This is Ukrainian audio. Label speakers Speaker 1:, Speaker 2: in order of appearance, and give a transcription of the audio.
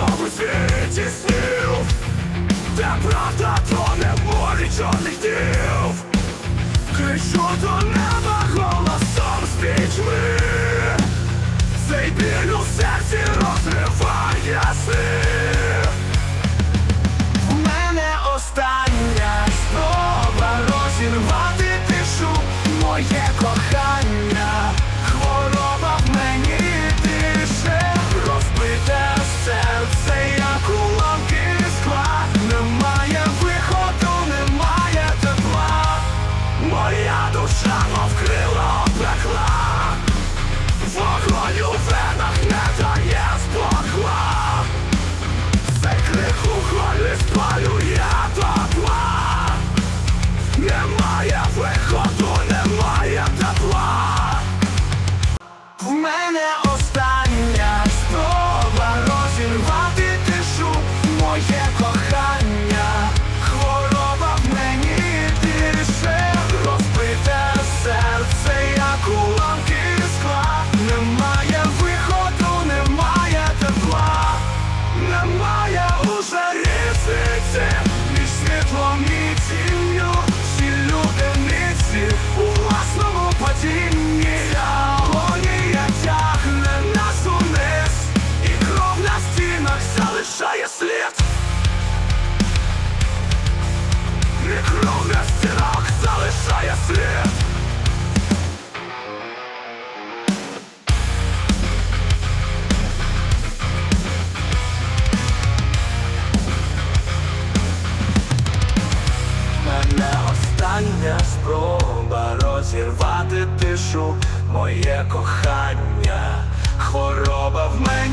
Speaker 1: цьому світі снів, де правда, то не морі чорних дів, кричу до неба голосом з пічми, цей біль у серці розриває сни. Моя душа, мов крило пекла, вогонь у венах не дає спокла, Цей крик у холі спалює топла, немає виходу, немає тепла. В мене знаходити тишу, моє кохання, хвороба в мене.